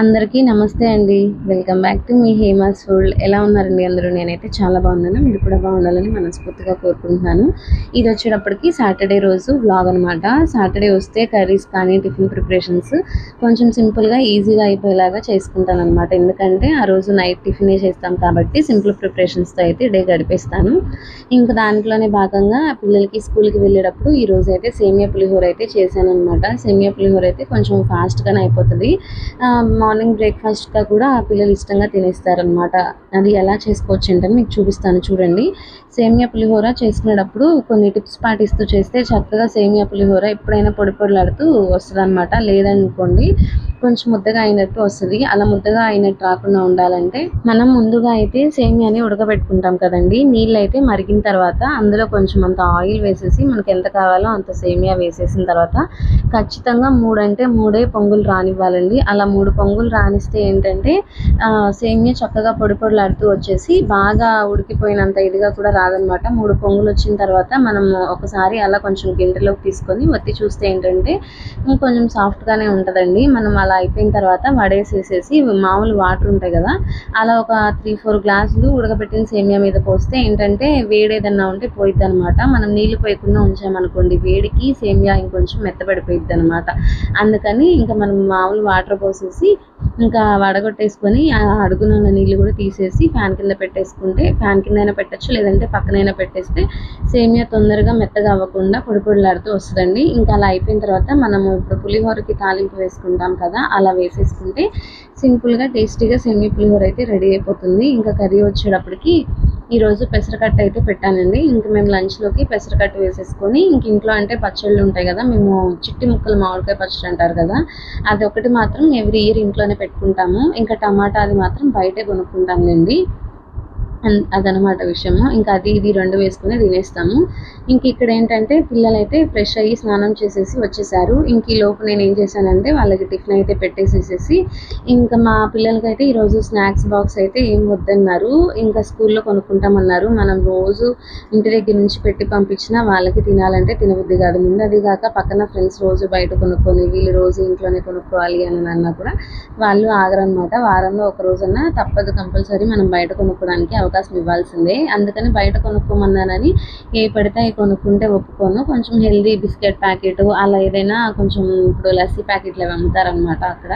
అందరికీ నమస్తే అండి. వెల్కమ్ బ్యాక్ టు మీ హేమాస్ ఫుడ్ ఎలా ఉన్నారండి అందరూ? నేనైతే చాలా బాగున్నాను. మీరు కూడా బాగుండాలని మనస్ఫూర్తిగా కోరుకుంటున్నాను. ఇది వచ్చేటప్పటికి సాటర్డే రోజు వ్లాగ్ అనమాట సాటర్డే వస్తే కర్రీస్ కానీ టిఫిన్ ప్రిపరేషన్స్ కొంచెం సింపుల్గా ఈజీగా అయిపోయేలాగా చేసుకుంటాను అనమాట ఎందుకంటే ఆ రోజు నైట్ టిఫినే చేస్తాం కాబట్టి సింపుల్ ప్రిపరేషన్స్తో అయితే డే గడిపేస్తాను. ఇంకా దాంట్లోనే భాగంగా పిల్లలకి స్కూల్కి వెళ్ళేటప్పుడు ఈ రోజు అయితే సేమియా పులిహోర అయితే చేశాను అనమాట సేమియా పులిహోర అయితే కొంచెం ఫాస్ట్గానే అయిపోతుంది. మార్నింగ్ బ్రేక్ఫాస్ట్గా కూడా పిల్లలు ఇష్టంగా తినేస్తారనమాట అది ఎలా చేసుకోవచ్చు అంటే మీకు చూపిస్తాను. చూడండి. సేమియా పులిహోర చేసుకునేటప్పుడు కొన్ని టిప్స్ పాటిస్తూ చేస్తే చక్కగా సేమియా పులిహోర ఎప్పుడైనా పొడి పొడిలాడుతూ వస్తుంది అనమాట లేదనుకోండి కొంచెం ముద్దగా అయినట్టు వస్తుంది. అలా ముద్దగా అయినట్టు రాకుండా ఉండాలంటే మనం ముందుగా అయితే సేమియాని ఉడకబెట్టుకుంటాం కదండి. నీళ్ళు అయితే మరిగిన తర్వాత అందులో కొంచెం అంత ఆయిల్ వేసేసి మనకి ఎంత కావాలో అంత సేమియా వేసేసిన తర్వాత ఖచ్చితంగా మూడంటే మూడే పొంగులు రానివ్వాలండి. అలా మూడు పొంగులు రానిస్తే ఏంటంటే సేమియా చక్కగా పొడి పొడిలాడుతూ వచ్చేసి బాగా ఉడికిపోయినంత ఇదిగా కూడా కాదనమాట. మూడు పొంగులు వచ్చిన తర్వాత మనం ఒకసారి అలా కొంచెం గిన్నెలోకి తీసుకొని వత్తి చూస్తే ఏంటంటే కొంచెం సాఫ్ట్గానే ఉంటుందండి. మనం అలా అయిపోయిన తర్వాత వడేసేసేసి మామూలు వాటర్ ఉంటాయి కదా అలా ఒక త్రీ ఫోర్ గ్లాసులు ఉడకబెట్టిన సేమియా మీద పోస్తే ఏంటంటే వేడి ఏదన్నా ఉంటే పోయిద్ది అనమాట మనం నీళ్ళు పోయకుండా ఉంచామనుకోండి వేడికి సేమియా ఇంకొంచెం మెత్తబడిపోయిద్ది అనమాట అందుకని ఇంకా మనం మామూలు వాటర్ పోసేసి ఇంకా వడగొట్టేసుకొని అడుగున ఉన్న నీళ్ళు కూడా తీసేసి ఫ్యాన్ కింద పెట్టేసుకుంటే ఫ్యాన్ కింద అయినా పెట్టచ్చు లేదంటే పక్కనైనా పెట్టేస్తే సేమియా తొందరగా మెత్తగా అవ్వకుండా పొడి పొడిలాడుతూ వస్తుందండి. ఇంకా అలా అయిపోయిన తర్వాత మనము ఇప్పుడు పులిహోరకి తాలింపు వేసుకుంటాం కదా అలా వేసేసుకుంటే సింపుల్గా టేస్టీగా సేమియా పులిహోర అయితే రెడీ అయిపోతుంది. ఇంకా కర్రీ వచ్చేటప్పటికి ఈరోజు పెసరకట్ట అయితే పెట్టానండి. ఇంక మేము లంచ్లోకి పెసరకట్ట వేసేసుకొని ఇంక ఇంట్లో అంటే పచ్చళ్ళు ఉంటాయి కదా మేము చిట్టి ముక్కలు మామిడికాయ పచ్చడి అంటారు కదా అది ఒకటి మాత్రం ఎవ్రీ ఇయర్ ఇంట్లోనే పెట్టుకుంటాము. ఇంకా టమాటా అది మాత్రం బయటే కొనుక్కుంటాంలేండి. అన్- అదనమాట విషయము. ఇంకా అది ఇది రెండు వేసుకుని తినేస్తాము. ఇంక ఇక్కడ ఏంటంటే పిల్లలైతే ఫ్రెష్ అయ్యి స్నానం చేసేసి వచ్చేసారు. ఇంక ఈ లోపు నేను ఏం చేశానంటే వాళ్ళకి టిఫిన్ అయితే పెట్టేసేసేసి ఇంకా మా పిల్లలకైతే ఈరోజు స్నాక్స్ బాక్స్ అయితే ఏం వద్దన్నారు. ఇంకా స్కూల్లో కొనుక్కుంటామన్నారు. మనం రోజు ఇంటి దగ్గర నుంచి పెట్టి పంపించినా వాళ్ళకి తినాలంటే తినబుద్ధి కాదు. ముందు అది కాక పక్కన ఫ్రెండ్స్ రోజు బయట కొనుక్కొని వీళ్ళు రోజు ఇంట్లోనే కొనుక్కోవాలి అని అన్నా కూడా వాళ్ళు ఆగరనమాట వారంలో ఒక రోజన్నా తప్పదు కంపల్సరీ మనం బయట కొనుక్కోవడానికి అవకాశం ఇవ్వాల్సిందే. అందుకని బయట కొనుక్కోమన్నానని ఏ పడితే అవి కొనుక్కుంటే ఒప్పుకోను. కొంచెం హెల్దీ బిస్కెట్ ప్యాకెట్ అలా ఏదైనా కొంచెం ఇప్పుడు లస్సీ ప్యాకెట్లు అవి అమ్ముతారనమాట అక్కడ.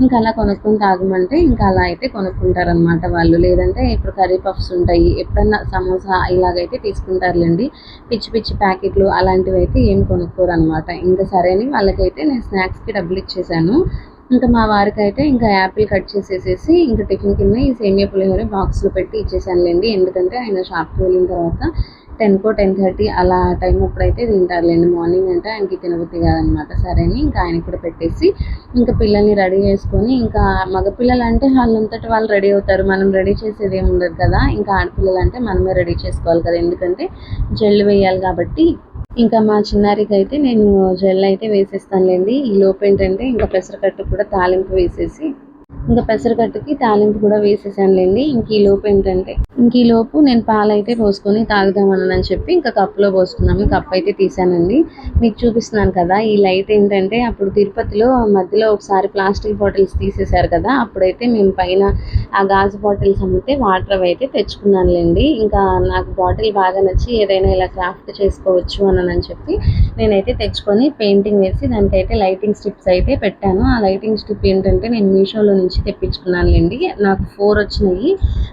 ఇంకా అలా కొనుక్కొని తాగమంటే ఇంకా అలా అయితే కొనుక్కుంటారనమాట వాళ్ళు. లేదంటే ఇప్పుడు కర్రీ పఫ్స్ ఉంటాయి. ఎప్పుడన్నా సమోసా ఇలాగైతే తీసుకుంటారులేండి. పిచ్చి పిచ్చి ప్యాకెట్లు అలాంటివి అయితే ఏం కొనుక్కోరు అనమాట ఇంకా సరే అని వాళ్ళకైతే నేను స్నాక్స్కి డబ్బులు ఇచ్చేసాను. ఇంకా మా వారికి అయితే ఇంకా యాపిల్ కట్ చేసేసేసి ఇంకా టిఫిన్ కింద ఈ సేమియా పులిహోర బాక్స్లో పెట్టి ఇచ్చేసానులేండి. ఎందుకంటే ఆయన షాప్కి వెళ్ళిన తర్వాత టెన్కో టెన్ థర్టీ అలా టైం అప్పుడైతే తింటారులేండి. మార్నింగ్ అంటే ఆయనకి తినబుద్ధి కాదనమాట. సరే అని ఇంకా ఆయనకి కూడా పెట్టేసి ఇంకా పిల్లల్ని రెడీ చేసుకొని ఇంకా మగపిల్లలు అంటే వాళ్ళంతటి వాళ్ళు రెడీ అవుతారు. మనం రెడీ చేసేది ఏమి ఉండదు కదా. ఇంకా ఆడపిల్లలు అంటే మనమే రెడీ చేసుకోవాలి కదా. ఎందుకంటే జల్లు వేయాలి కాబట్టి ఇంకా మా చిన్నారికి అయితే నేను జెల్ అయితే వేసేస్తానులేండి. ఈ లోపు ఏంటంటే ఇంకా పెసరకట్టు కూడా తాలింపు వేసేసి ఇంకా పెసరకట్టుకి తాలింపు కూడా వేసేసానులేండి. ఇంక ఈ లోపు ఏంటంటే ఇంక ఈ లోపు నేను పాలు అయితే పోసుకొని తాగుదామని చెప్పి ఇంకా కప్పులో పోసుకున్నాము కప్ అయితే తీసానండి. మీకు చూపిస్తున్నాను కదా ఈ లైట్ ఏంటంటే అప్పుడు తిరుపతిలో మధ్యలో ఒకసారి ప్లాస్టిక్ బాటిల్స్ తీసేశారు కదా అప్పుడైతే మేము పైన ఆ గాజు బాటిల్స్ అమ్మితే వాటర్ అవి అయితే తెచ్చుకున్నానులేండి. ఇంకా నాకు బాటిల్ బాగా నచ్చి ఏదైనా ఇలా క్రాఫ్ట్ చేసుకోవచ్చు అని అని చెప్పి నేనైతే తెచ్చుకొని పెయింటింగ్ వేసి దానికైతే లైటింగ్ స్ట్రిప్స్ అయితే పెట్టాను. ఆ లైటింగ్ స్ట్రిప్ ఏంటంటే నేను మీషోలో నుంచి తెప్పించుకున్నానులేండి. నాకు ఫోర్ వచ్చినాయి.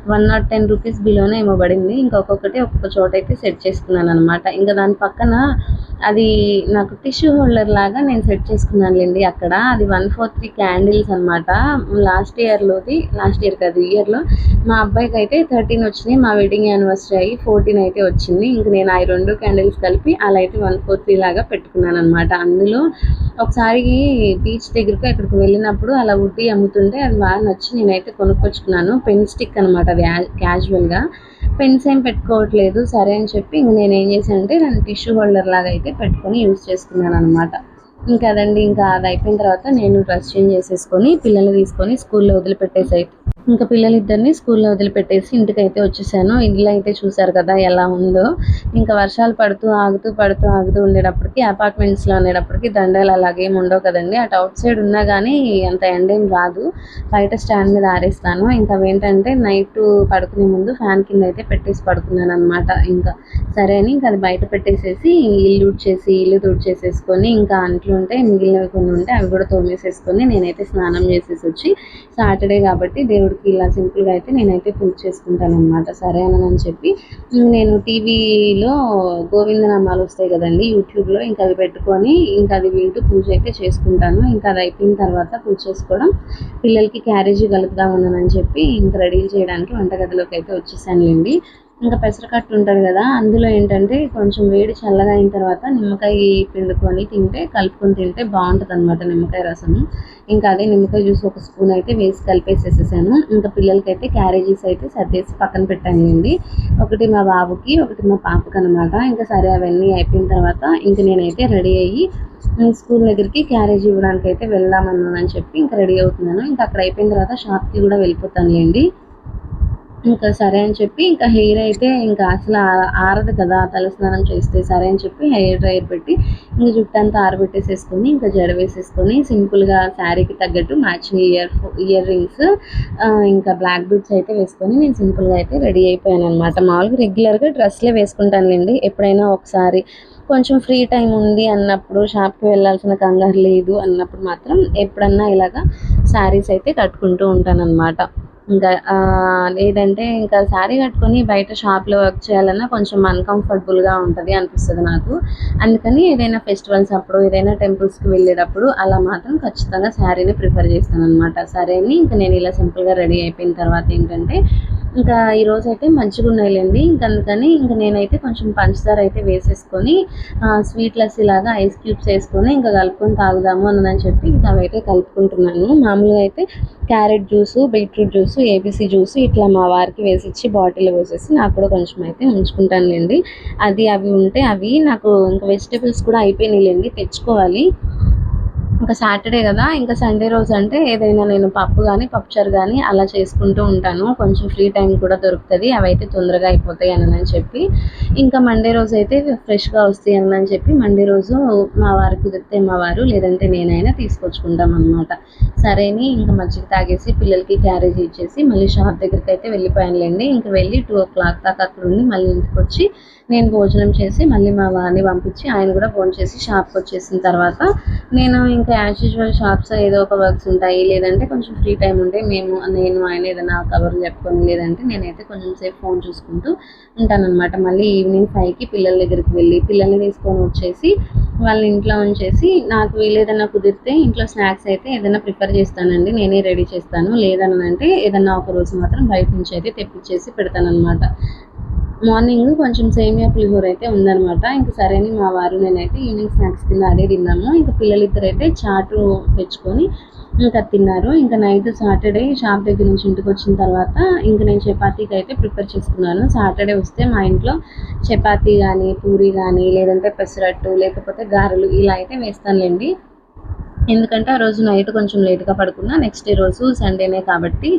వన్ నాట్ టెన్ రూపీస్ బిలోనే ఏమో పడింది ఇంకా ఒక్కొక్కటి ఒక్కొక్క చోట అయితే సెట్ చేసుకున్నాను అనమాట ఇంకా దాని పక్కన అది నాకు టిష్యూ హోల్డర్ లాగా నేను సెట్ చేసుకున్నానులేండి అక్కడ. అది వన్ ఫోర్ త్రీ క్యాండిల్స్ అనమాట. లాస్ట్ ఇయర్లోది లాస్ట్ ఇయర్ కదా ఈ ఇయర్లో మా అబ్బాయికి అయితే థర్టీన్ వచ్చినాయి మా వెడ్డింగ్ యానివర్సరీ అయ్యి ఫోర్టీన్ అయితే వచ్చింది. ఇంక నేను ఆ రెండు క్యాండిల్స్ కలిపి అలా అయితే వన్ ఫోర్ త్రీ లాగా పెట్టుకున్నాను అనమాట అందులో ఒకసారి బీచ్ దగ్గరకు అక్కడికి వెళ్ళినప్పుడు అలా ఉడ్డి అమ్ముతుంటే అది బాగా నచ్చి నేనైతే కొనుక్కొచ్చుకున్నాను. పెన్ స్టిక్ అనమాట క్యాజువల్గా పెన్స్ ఏం పెట్టుకోవట్లేదు సరే అని చెప్పి ఇంక నేను ఏం చేశానంటే నన్ను టిష్యూ హోల్డర్ లాగా అయితే పెట్టుకొని యూజ్ చేసుకున్నాను అనమాట ఇంకా అదండి ఇంకా అది అయిపోయిన తర్వాత నేను డ్రెస్ చేంజ్ చేసేసుకొని పిల్లలు తీసుకొని స్కూల్లో వదిలిపెట్టేసి అయితే ఇంకా పిల్లలిద్దరిని స్కూల్లో వదిలిపెట్టేసి ఇంటికైతే వచ్చేసాను. ఇల్లు అయితే చూసారు కదా ఎలా ఉందో. ఇంకా వర్షాలు పడుతూ ఆగుతూ పడుతూ ఆగుతూ ఉండేటప్పటికి అపార్ట్మెంట్స్లో ఉండేటప్పటికి దండాలు అలాగేం ఉండవు కదండి. అటు అవుట్ సైడ్ ఉన్నా కానీ అంత ఎండ ఏం రాదు. బయట స్టాండ్ మీద ఆరేస్తాను. ఇంకా ఏంటంటే నైట్ పడుకునే ముందు ఫ్యాన్ కింద అయితే పెట్టేసి పడుకున్నాను అనమాట ఇంకా సరే అని ఇంకా అది బయట పెట్టేసేసి ఇల్లు తుడిచేసి ఇల్లు తుడిచేసేసుకొని ఇంకా అంట్లు ఉంటే మిగిలినవి కొన్ని ఉంటే అవి కూడా తోమేసేసుకొని నేనైతే స్నానం చేసేసి వచ్చి సాటర్డే కాబట్టి దేవుడికి ఇలా సింపుల్గా అయితే నేనైతే పూజ చేసుకుంటాను అనమాట సరే అని చెప్పి నేను టీవీలో గోవిందనామాలు వస్తాయి కదండి యూట్యూబ్లో ఇంకా అది పెట్టుకొని ఇంకా అది వింటూ పూజ అయితే చేసుకుంటాను. ఇంకా అది అయిపోయిన తర్వాత పూజ చేసుకోవడం పిల్లలకి క్యారేజీ కలుపుదాం అని చెప్పి ఇంకా రెడీ చేయడానికి వంటగదిలోకి అయితే వచ్చేసానులేండి. ఇంకా పెసరకట్టు ఉంటుంది కదా అందులో ఏంటంటే కొంచెం వేడి చల్లగా అయిన తర్వాత నిమ్మకాయ పిండుకొని తింటే కలుపుకొని తింటే బాగుంటుంది అనమాట నిమ్మకాయ రసం. ఇంకా అదే నిమ్మకాయ జ్యూస్ ఒక స్పూన్ అయితే వేసి కలిపేసేసేసాను. ఇంకా పిల్లలకైతే క్యారేజీస్ అయితే సర్దేసి పక్కన పెట్టానండి. ఒకటి మా బాబుకి ఒకటి మా పాపకి అనమాట ఇంకా సరే అవన్నీ అయిపోయిన తర్వాత ఇంక నేనైతే రెడీ అయ్యి స్కూల్ దగ్గరికి క్యారేజ్ ఇవ్వడానికి అయితే వెళ్దామన్నానని చెప్పి ఇంకా రెడీ అవుతున్నాను. ఇంకా అక్కడ అయిపోయిన తర్వాత షాప్కి కూడా వెళ్ళిపోతానులేండి. ఇంకా సరే అని చెప్పి ఇంకా హెయిర్ అయితే ఇంకా అసలు ఆరదు కదా తలస్నానం చేస్తే సరే అని చెప్పి హెయిర్ డ్రైయర్ పెట్టి ఇంకా జుట్టు అంతా ఆరబెట్టేసేసుకొని ఇంకా జడ వేసేసుకొని సింపుల్గా శారీకి తగ్గట్టు మ్యాచింగ్ ఇయర్ ఇయర్ రింగ్స్ ఇంకా బ్లాక్ బూట్స్ అయితే వేసుకొని నేను సింపుల్గా అయితే రెడీ అయిపోయాను అనమాట మామూలుగా రెగ్యులర్గా డ్రెస్లే వేసుకుంటానులేండి. ఎప్పుడైనా ఒకసారి కొంచెం ఫ్రీ టైం ఉంది అన్నప్పుడు షాప్కి వెళ్ళాల్సిన కంగారు లేదు అన్నప్పుడు మాత్రం ఎప్పుడన్నా ఇలాగా శారీస్ అయితే కట్టుకుంటూ ఉంటాను అనమాట ఇంకా లేదంటే ఇంకా శారీ కట్టుకొని బయట షాప్లో వర్క్ చేయాలన్నా కొంచెం అన్కంఫర్టబుల్గా ఉంటుంది అనిపిస్తుంది నాకు. అందుకని ఏదైనా ఫెస్టివల్స్ అప్పుడు ఏదైనా టెంపుల్స్కి వెళ్ళేటప్పుడు అలా మాత్రం ఖచ్చితంగా శారీని ప్రిఫర్ చేస్తాను అనమాట సరే అని ఇంకా నేను ఇలా సింపుల్గా రెడీ అయిపోయిన తర్వాత ఏంటంటే ఇంకా ఈరోజు అయితే మంచిగా ఉన్నాయిలేండి. ఇంక అందుకని ఇంక నేనైతే కొంచెం పంచదార అయితే వేసేసుకొని స్వీట్ లస్సీ లాగా ఐస్ క్యూబ్స్ వేసుకొని ఇంకా కలుపుకొని తాగుదాము అని చెప్పి ఇంకా అవైతే కలుపుకుంటున్నాను. మామూలుగా అయితే carrot juice beetroot juice ABC juice ఇట్లా మా వారికి వేసి ఇచ్చి బాటిల్ పోసేసి నాకు కూడా కొంచెం అయితే ఉంచుకుంటానులేండి. అది అవి ఉంటే అవి నాకు ఇంకా వెజిటేబుల్స్ కూడా అయిపోయినాయిలేండి తెచ్చుకోవాలి. ఇంకా సాటర్డే కదా ఇంకా సండే రోజు అంటే ఏదైనా నేను పప్పు కానీ పప్పుచారు కానీ అలా చేసుకుంటూ ఉంటాను. కొంచెం ఫ్రీ టైం కూడా దొరుకుతుంది. అవి అయితే తొందరగా అయిపోతాయి అని చెప్పి. ఇంకా మండే రోజు అయితే ఫ్రెష్గా వస్తాయి అని చెప్పి మండే రోజు మా వారు కుదిరితే మా వారు లేదంటే నేనైనా తీసుకొచ్చుకుంటాం అనమాట సరేని ఇంకా మజ్జిగ తాగేసి పిల్లలకి క్యారేజ్ ఇచ్చేసి మళ్ళీ షాప్ దగ్గరికి అయితే వెళ్ళిపోయానులేండి. ఇంకా వెళ్ళి టూ ఓ క్లాక్ దాకా అక్కడ ఉండి మళ్ళీ ఇంటికి వచ్చి నేను భోజనం చేసి మళ్ళీ మా వారిని పంపించి ఆయన కూడా ఫోన్ చేసి షాప్కి వచ్చేసిన తర్వాత నేను ఇంకా యాజ్ యూజువల్ షాప్స్ ఏదో ఒక వర్క్స్ ఉంటాయి. లేదంటే కొంచెం ఫ్రీ టైం ఉంటే మేము నేను ఆయన ఏదైనా కవర్ చెప్పుకొని లేదంటే నేనైతే కొంచెం సేపు ఫోన్ చూసుకుంటూ ఉంటానన్నమాట. మళ్ళీ ఈవినింగ్ ఫైవ్కి పిల్లల దగ్గరికి వెళ్ళి పిల్లల్ని తీసుకొని వచ్చేసి వాళ్ళ ఇంట్లో ఉంచేసి నాకు ఏదైనా కుదిరితే ఇంట్లో స్నాక్స్ అయితే ఏదైనా ప్రిపేర్ చేస్తానండి నేనే రెడీ చేస్తాను. లేదని అంటే ఏదైనా ఒక రోజు మాత్రం బయట నుంచి అయితే తెప్పించేసి పెడతానమాట మార్నింగ్ కొంచెం సేమియా పులిహోర అయితే ఉందనమాట ఇంకా సరే అని మా వారు నేనైతే ఈవినింగ్ స్నాక్స్ కింద అదే తిన్నాము. ఇంకా పిల్లలిద్దరు అయితే చాటు తెచ్చుకొని ఇంకా తిన్నారు. ఇంకా నైట్ సాటర్డే షాప్ దగ్గర నుంచి ఇంటికి వచ్చిన తర్వాత ఇంకా నేను చపాతీకి అయితే ప్రిపేర్ చేసుకున్నాను. సాటర్డే వస్తే మా ఇంట్లో చపాతీ కానీ పూరి కానీ లేదంటే పెసరట్టు లేకపోతే గారెలు ఇలా అయితే వేస్తానులేండి. ఎందుకంటే ఆ రోజు నైట్ కొంచెం లేట్గా పడుకున్నా నెక్స్ట్ డే రోజు సండేనే కాబట్టి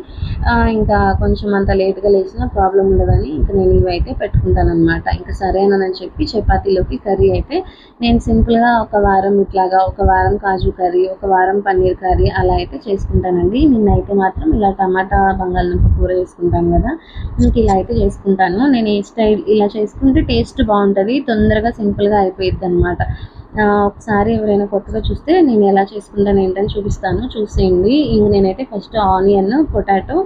ఇంకా కొంచెం అంత లేట్గా లేచినా ప్రాబ్లం ఉండదని ఇంకా నేను ఇవి అయితే పెట్టుకుంటాను ఇంకా సరేనని చెప్పి చపాతీలోకి కర్రీ అయితే నేను సింపుల్గా ఒక వారం ఇట్లాగా ఒక వారం కాజు కర్రీ ఒక వారం పన్నీర్ కర్రీ అలా అయితే చేసుకుంటానండి. నిన్నైతే మాత్రం ఇలా టమాటా బంగాళదుంప కూర వేసుకుంటాను కదా ఇంక ఇలా అయితే చేసుకుంటాను. నేను ఈ స్టైల్ ఇలా చేసుకుంటే టేస్ట్ బాగుంటుంది తొందరగా సింపుల్గా అయిపోయిద్ది అనమాట ఒకసారి ఎవరైనా కొత్తగా చూస్తే నేను ఎలా చేసుకుంటాను ఏంటని చూపిస్తాను. చూసేయండి. ఇంక నేనైతే first onion potato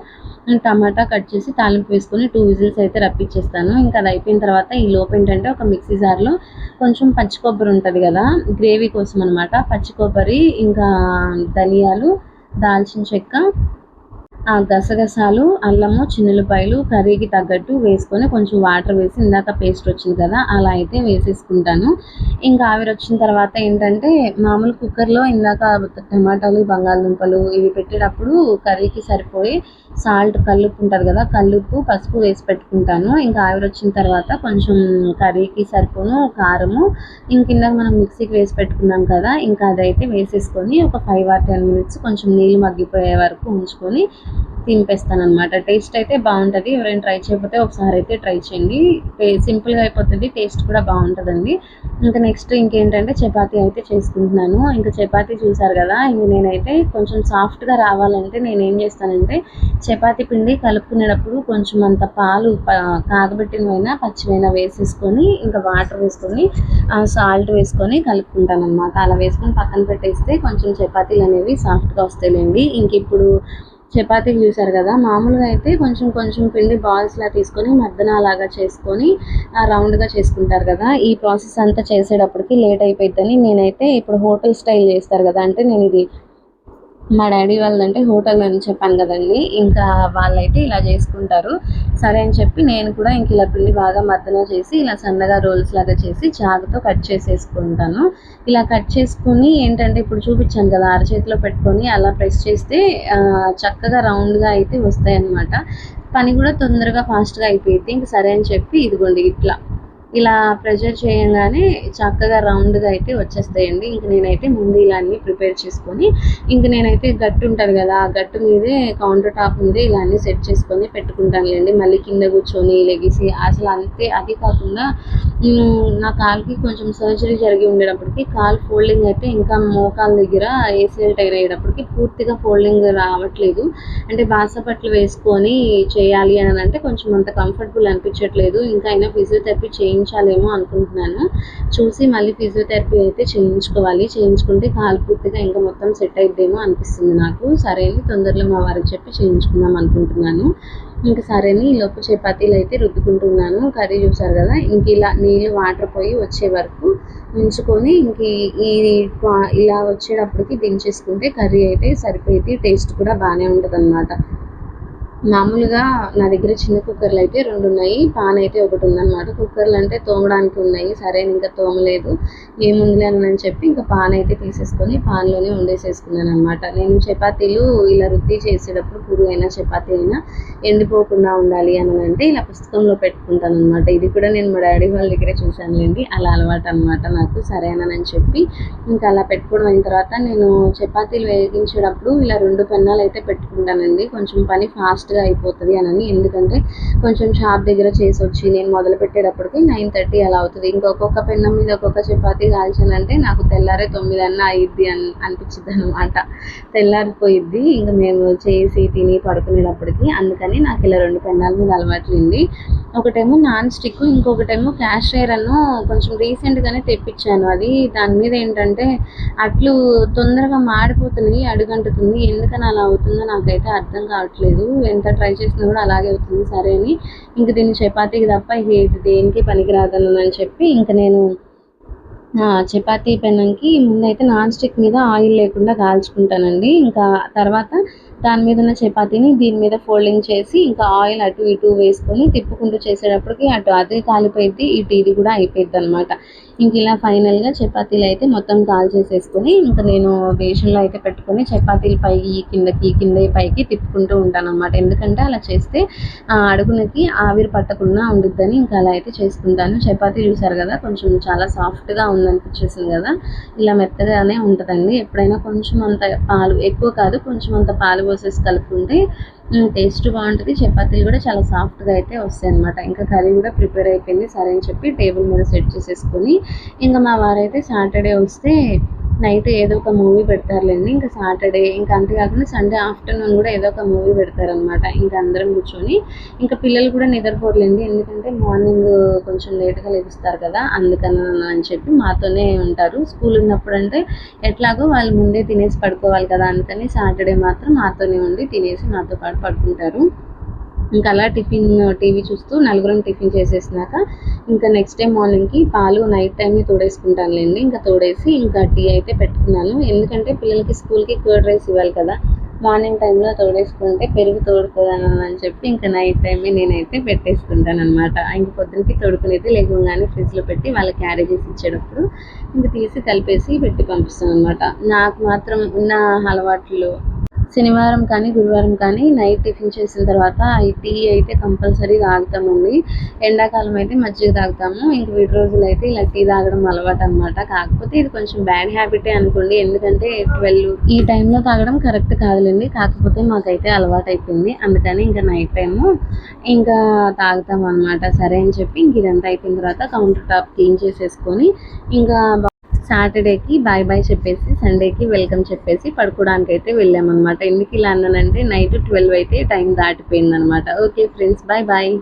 tomato cut చేసి తాలింపు వేసుకొని టూ విజిల్స్ అయితే రప్పించేస్తాను. ఇంకా అది అయిపోయిన తర్వాత ఈ లోపు ఏంటంటే ఒక మిక్సీ జార్లో కొంచెం పచ్చి కొబ్బరి ఉంటుంది కదా గ్రేవీ కోసం అనమాట పచ్చి కొబ్బరి ఇంకా ధనియాలు దాల్చిన చెక్క ఆ గసగసాలు అల్లము చిన్నులపాయలు కర్రీకి తగ్గట్టు వేసుకొని కొంచెం వాటర్ వేసి ఇందాక పేస్ట్ వచ్చింది కదా అలా అయితే వేసేసుకుంటాను. ఇంకా ఆవిరి వచ్చిన తర్వాత ఏంటంటే మామూలు కుక్కర్లో ఇందాక టమాటాలు బంగాళదుంపలు ఇవి పెట్టేటప్పుడు కర్రీకి సరిపోయి సాల్ట్ కల్లుప్పు ఉంటుంది కదా కల్లుప్పు పసుపు వేసి పెట్టుకుంటాను. ఇంకా ఆవిరి వచ్చిన తర్వాత కొంచెం కర్రీకి సరిపోను కారము. ఇంక ఇందాక మనం మిక్సీకి వేసి పెట్టుకున్నాం కదా ఇంకా అదైతే వేసేసుకొని ఒక ఫైవ్ ఆర్ టెన్ మినిట్స్ కొంచెం నీళ్ళు మగ్గిపోయే వరకు ఉంచుకొని అనమాట టేస్ట్ అయితే బాగుంటుంది. ఎవరైనా ట్రై చేయకపోతే ఒకసారి అయితే ట్రై చేయండి. సింపుల్గా అయిపోతుంది. టేస్ట్ కూడా బాగుంటుందండి. ఇంకా నెక్స్ట్ ఇంకేంటంటే చపాతీ అయితే చేసుకుంటున్నాను. ఇంకా చపాతీ చూసారు కదా ఇంక నేనైతే కొంచెం సాఫ్ట్గా రావాలంటే నేను ఏం చేస్తానంటే చపాతీ పిండి కలుపుకునేటప్పుడు కొంచెం అంత పాలు కాగబెట్టినవైనా పచ్చివైనా వేసేసుకొని ఇంకా వాటర్ వేసుకొని సాల్ట్ వేసుకొని కలుపుకుంటాను అనమాట అలా వేసుకొని పక్కన పెట్టేస్తే కొంచెం చపాతీలు అనేవి సాఫ్ట్గా వస్తాయిలేండి. ఇంక ఇప్పుడు చపాతీలు చూసారు కదా మామూలుగా అయితే కొంచెం కొంచెం పిండి బాల్స్లా తీసుకొని మర్దన లాగా చేసుకొని రౌండ్గా చేసుకుంటారు కదా. ఈ ప్రాసెస్ అంతా చేసేటప్పటికి లేట్ అయిపోయిందని నేనైతే ఇప్పుడు హోటల్ స్టైల్ చేస్తారు కదా అంటే నేను ఇది మా డాడీ వాళ్ళంటే హోటల్ అని చెప్పాను కదండి. ఇంకా వాళ్ళైతే ఇలా చేసుకుంటారు. సరే అని చెప్పి నేను కూడా ఇంక ఇలా పిండి బాగా మద్దన చేసి ఇలా సన్నగా రోల్స్ లాగా చేసి చాకుతో కట్ చేసేసుకుంటాను. ఇలా కట్ చేసుకుని ఏంటంటే ఇప్పుడు చూపించాను కదా అరచేతిలో పెట్టుకొని అలా ప్రెస్ చేస్తే చక్కగా రౌండ్గా అయితే వస్తాయి అన్నమాట పని కూడా తొందరగా ఫాస్ట్గా అయిపోయింది. ఇంక సరే అని చెప్పి ఇదిగోండి ఇట్లా. ఇలా ప్రెషర్ చేయగానే చక్కగా రౌండ్గా అయితే వచ్చేస్తాయండి. ఇంక నేనైతే ముందు ఇలా అన్నీ ప్రిపేర్ చేసుకొని ఇంక నేనైతే గట్టు ఉంటుంది కదా ఆ గట్టు మీదే కౌంటర్ టాప్ మీదే ఇలా అన్నీ సెట్ చేసుకొని పెట్టుకుంటానులేండి. మళ్ళీ కింద కూర్చొని లెగిసి అసలు అంతే అది కాకుండా నా కాలుకి కొంచెం సర్జరీ జరిగి ఉండేటప్పటికి కాలు ఫోల్డింగ్ అయితే ఇంకా మోకాల దగ్గర ఏసీఎల్ టైర్ అయ్యేటప్పటికి పూర్తిగా ఫోల్డింగ్ రావట్లేదు. అంటే బాసపట్లు వేసుకొని చేయాలి అని అంటే కొంచెం అంత కంఫర్టబుల్ అనిపించట్లేదు. ఇంకా అయినా ఫిజియోథెరపీ చేయించాలేమో అనుకుంటున్నాను. చూసి మళ్ళీ ఫిజియోథెరపీ అయితే చేయించుకోవాలి. చేయించుకుంటే కాలు పూర్తిగా ఇంకా మొత్తం సెట్ అయిద్దేమో అనిపిస్తుంది నాకు. సరే తొందరలో మా వారికి చెప్పి చేయించుకుందాం అనుకుంటున్నాను. ఇంక సరేని లోపు చపాతీలు అయితే రుద్దుకుంటున్నాను. కర్రీ చూసారు కదా ఇంక ఇలా నీళ్ళు వాటర్ పోయి వచ్చే వరకు ఉంచుకొని ఇంక ఈ ఇలా వచ్చేటప్పటికి దించేసుకుంటే కర్రీ అయితే సరిపోయింది టేస్ట్ కూడా బాగానే ఉంటుంది మామూలుగా నా దగ్గర చిన్న కుక్కర్లు అయితే రెండు ఉన్నాయి. పాన్ అయితే ఒకటి ఉందన్నమాట. కుక్కర్లు అంటే తోమడానికి ఉన్నాయి. సరే ఇంకా తోమలేదు. ఏముందిలే అని చెప్పి ఇంకా పాన్ అయితే తీసేసుకొని పాన్లోనే వండేసేసుకున్నాను అనమాట నేను చపాతీలు ఇలా రుద్ది చేసేటప్పుడు పురుగు అయినా చపాతీ అయినా ఎండిపోకుండా ఉండాలి అని అంటే ఇలా పుస్తకంలో పెట్టుకుంటాను అనమాట ఇది కూడా నేను మా డాడీ వాళ్ళ దగ్గరే చూశానులేండి. అలా అలవాటు అనమాట నాకు సరేనని చెప్పి ఇంకా అలా పెట్టుకోవడం అయిన తర్వాత నేను చపాతీలు వేగించేటప్పుడు ఇలా రెండు పెన్నాలు అయితే పెట్టుకుంటానండి. కొంచెం పని ఫాస్ట్ ఫాస్ట్గా అయిపోతుంది అని ఎందుకంటే కొంచెం షాప్ దగ్గర చేసి వచ్చి నేను మొదలు పెట్టేటప్పటికి నైన్ థర్టీ అలా అవుతుంది. ఇంకొక పెన్నం మీద ఒక్కొక్క చపాతీ కాల్చానంటే నాకు తెల్లారే తొమ్మిది అన్న అయ్యిద్ది అని అనిపించింది అనమాట తెల్లారిపోయిద్ది. ఇంకా మేము చేసి తిని పడుకునేటప్పటికి అందుకని నాకు ఇలా రెండు పెన్నాల మీద అలవాట్లుంది ఒకటేమో నాన్ స్టిక్ ఇంకొకటేమో క్యాష్ అను కొంచెం రీసెంట్గానే తెప్పించాను. అది దాని మీద ఏంటంటే అట్లు తొందరగా మాడిపోతున్నాయి అడుగంటుతుంది. ఎందుకని అలా అవుతుందో నాకైతే అర్థం కావట్లేదు. ఎంత ట్రై చేసినా కూడా అలాగే అవుతుంది సరే అని. ఇంక దీన్ని చపాతీకి తప్ప ఇది దేనికి పనికిరాదను అని చెప్పి ఇంక నేను చపాతీ పెనంకి ముందైతే నాన్ స్టిక్ మీద ఆయిల్ లేకుండా కాల్చుకుంటానండి. ఇంకా తర్వాత దాని మీద ఉన్న చపాతీని దీని మీద ఫోల్డింగ్ చేసి ఇంకా ఆయిల్ అటు ఇటు వేసుకొని తిప్పుకుంటూ చేసేటప్పటికి అటు అది కాలిపోయిద్ది ఇటు ఇది కూడా అయిపోయింది అనమాట ఇంక ఇలా ఫైనల్గా చపాతీలు అయితే మొత్తం కాల్ చేసేసుకొని ఇంకా నేను బేషన్లో అయితే పెట్టుకొని చపాతీలు పైకి కిందకి కింద పైకి తిప్పుకుంటూ ఉంటాను అనమాట ఎందుకంటే అలా చేస్తే అడుగునకి ఆవిరి పట్టకుండా ఉండిద్దని ఇంకా అలా అయితే చేసుకుంటాను. చపాతీ చూసారు కదా కొంచెం చాలా సాఫ్ట్గా ఉందనిపించేసింది కదా ఇలా మెత్తగానే ఉంటుందండి. ఎప్పుడైనా కొంచెం అంత పాలు ఎక్కువ కాదు కొంచెం అంత పాలు పోసేసి కలుపుకుంటే టేస్ట్ బాగుంటుంది. చపాతీలు కూడా చాలా సాఫ్ట్గా అయితే వస్తాయి అనమాట ఇంకా కర్రీ కూడా ప్రిపేర్ అయిపోయింది. సరే అని చెప్పి టేబుల్ మీద సెట్ చేసేసుకొని ఇంకా మా వారైతే సాటర్డే వస్తే నైట్ ఏదో ఒక మూవీ పెడతారులేండి ఇంకా సాటర్డే ఇంకా అంతేకాకుండా సండే ఆఫ్టర్నూన్ కూడా ఏదో ఒక మూవీ పెడతారనమాట ఇంకా అందరం కూర్చొని. ఇంకా పిల్లలు కూడా నిద్రపోర్లేండి ఎందుకంటే మార్నింగ్ కొంచెం లేట్గా లేస్తారు కదా అందుకని అని చెప్పి మాతోనే ఉంటారు. స్కూల్ ఉన్నప్పుడు అంటే ఎట్లాగో వాళ్ళు ముందే తినేసి పడుకోవాలి కదా అందుకని సాటర్డే మాత్రం మాతోనే ఉండి తినేసి మాతో పాటు పడుకుంటారు. ఇంకా అలా టిఫిన్ టీవీ చూస్తూ నలుగురం టిఫిన్ చేసేసినాక ఇంకా నెక్స్ట్ డే మార్నింగ్కి పాలు నైట్ టైమే తోడేసుకుంటానులేండి. ఇంకా తోడేసి ఇంకా టీ అయితే పెట్టుకున్నాను. ఎందుకంటే పిల్లలకి స్కూల్కి కర్డ్ రైస్ ఇవ్వాలి కదా. మార్నింగ్ టైంలో తోడేసుకుంటే పెరుగు తోడుకోదాను అని చెప్పి ఇంకా నైట్ టైమే నేనైతే పెట్టేసుకుంటాను అనమాట ఇంక పొద్దునకి తోడుకునేది లేకుండానే ఫ్రిడ్జ్లో పెట్టి వాళ్ళ క్యారేజెస్ ఇచ్చేటప్పుడు ఇంక తీసి కలిపేసి పెట్టి పంపిస్తాను అనమాట నాకు మాత్రం ఉన్న అలవాట్లు శనివారం కానీ గురువారం కానీ నైట్ టిఫిన్ చేసిన తర్వాత ఈ టీ అయితే కంపల్సరీ తాగుతామండి. ఎండాకాలం అయితే మజ్జిగ తాగుతాము. ఇంక వీటి రోజులు అయితే ఇలా టీ తాగడం అలవాటు అనమాట కాకపోతే ఇది కొంచెం బ్యాడ్ హ్యాబిటే అనుకోండి. ఎందుకంటే ట్వెల్వ్ ఈ టైంలో తాగడం కరెక్ట్ కాదులేండి. కాకపోతే మాకైతే అలవాటు అయిపోయింది అందుకని ఇంకా నైట్ టైము ఇంకా తాగుతాం అనమాట సరే అని చెప్పి ఇంక ఇదంతా అయిపోయిన తర్వాత కౌంటర్ టాప్ క్లీన్ చేసేసుకొని ఇంకా సాటర్డేకి బాయ్ బాయ్ చెప్పేసి సండేకి వెల్కమ్ చెప్పేసి పడుకోవడానికి అయితే వెళ్ళామన్నమాట. ఎందుకు ఇలా అన్నానంటే నైట్ ట్వెల్వ్ అయితే టైం దాటిపోయిందనమాట ఓకే ఫ్రెండ్స్ బాయ్ బాయ్